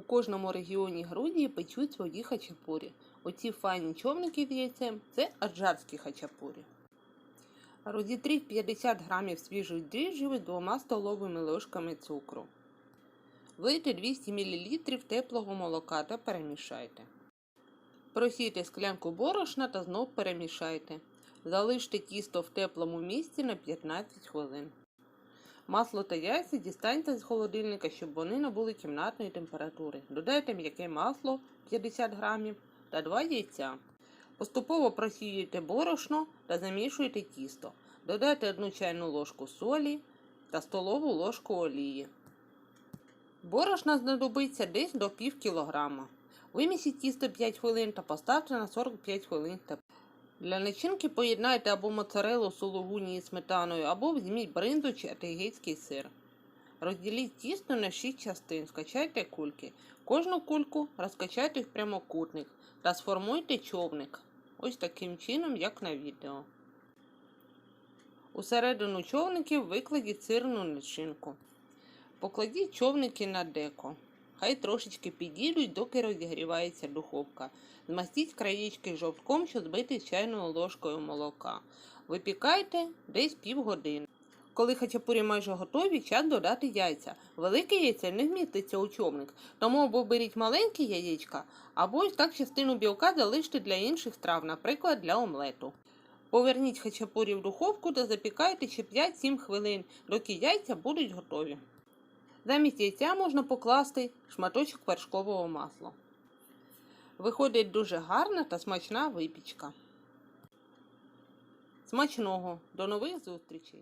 кожному регіоні Грузії печуть свої хачапурі. Оці файні човники з яйцем це аджарські хачапурі. Розітріть 50 грамів свіжих дріжджів з двома столовими ложками цукру. Влийте 200 мл теплого молока та перемішайте. Просійте склянку борошна та знов перемішайте. Залиште тісто в теплому місці на 15 хвилин. Масло та яйця дістаньте з холодильника, щоб вони набули кімнатної температури. Додайте м'яке масло 50 грамів та 2 яйця. Поступово просіюйте борошно та замішуйте тісто. Додайте 1 чайну ложку солі та столову ложку олії. Борошна знадобиться десь до пів кілограма. Вимісіть тісто 5 хвилин та поставте на 45 хвилин. Для начинки поєднайте або моцарелу сулугуні із сметаною, або візьміть бринзу чи атигейський сир. Розділіть тісто на 6 частин, скачайте кульки. Кожну кульку розкачайте в прямокутник та сформуйте човник. Ось таким чином, як на відео. Усередину човників викладіть сирну начинку. Покладіть човники на деко. Хай трошечки підійдуть, доки розігрівається духовка. Змастіть краєчки жовтком, що збити чайною ложкою молока. Випікайте десь півгодини. Коли хачапурі майже готові, час додати яйця. Велике яйце не вміститься у човник, тому або беріть маленькі яєчка, або ось так частину білка залиште для інших страв, наприклад, для омлету. Поверніть хачапурі в духовку та запікайте ще 5-7 хвилин, доки яйця будуть готові. Замість яйця можна покласти шматочок вершкового масла. Виходить дуже гарна та смачна випічка. Смачного! До нових зустрічей!